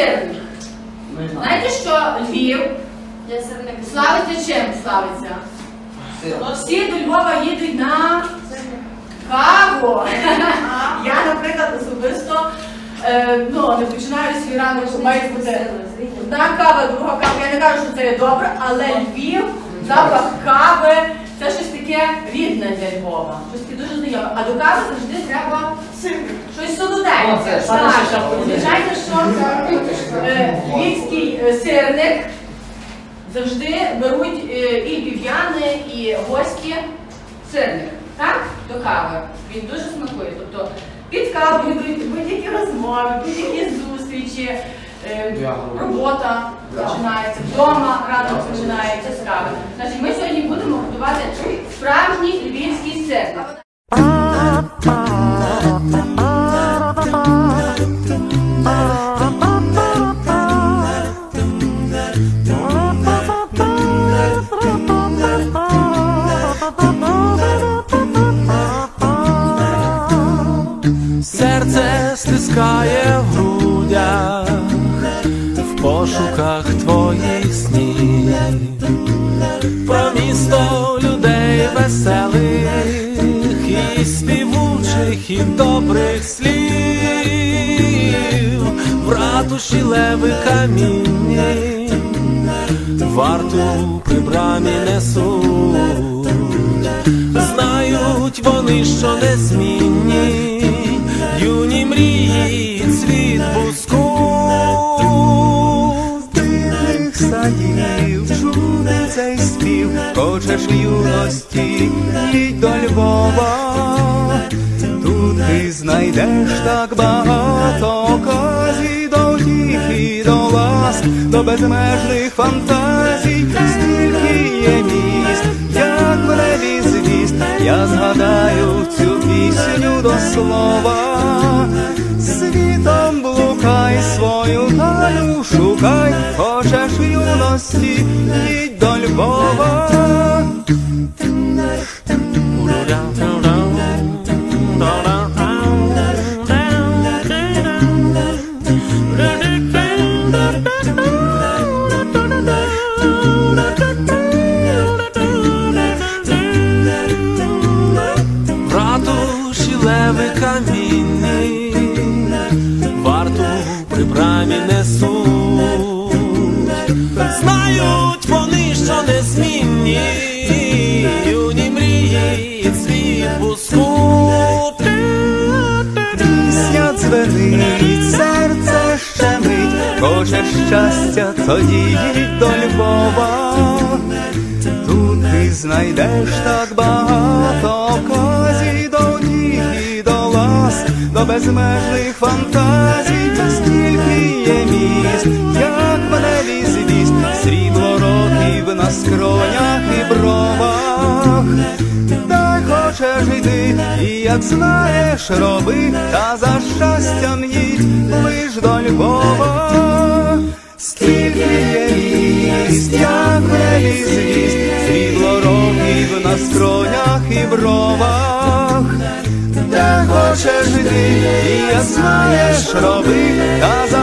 Сирник. Знаєте, що Львів Я сирник. славиться чим славиться? Всі до Львова їдуть на каву. Я, наприклад, особисто е, ну, не починаю свій ранок, що має бути одна кава, друга кава. Я не кажу, що це є добре, але Львів, запах кави це щось таке рідне для Львова. Щось таке дуже знайоме. А до кави завжди треба щось солоденьке. Звичайно, що е, львівський е, сирник завжди беруть е, і львів'яни, і гості сирник, так? До кави. Він дуже смакує. Тобто під каву йдуть будь-які розмови, будь-які зустрічі, е, робота починається, вдома ранок починається з кави. Значить, ми справжній львівський сирник. Серце стискає в грудях в пошуках твоїх снів, про місто веселих і співучих, і добрих слів, в ратуші леви камінні, варту при брамі несуть. Знають вони, що незмінні, юні мрії, цвіт буску. Тих садів чути цей хочеш юності, їдь до Львова, тут ти знайдеш так багато оказій до втіхи, до ласк, до безмежних фантазій, стільки є міст, як в небі звіст, я згадаю цю пісню до слова. Світом блукай свою талю шукай, хочеш юності, їдь до Львова. Знають вони, що незмінні, юні мрії, цвіт буску. Пісня дзвенить, серце щемить, хочеш щастя, тоді до Львова. Тут ти знайдеш так багато оказій до втіхи, до ласк, до безмежних фантазій, стільки є міст, на скронях і бровах. Дай хочеш йди, і як знаєш, роби, та за щастям їдь лиш до Львова. Скільки є міст, як в небі звіст, срібло років на скронях і бровах. Де хочеш йди, і як знаєш, роби, та за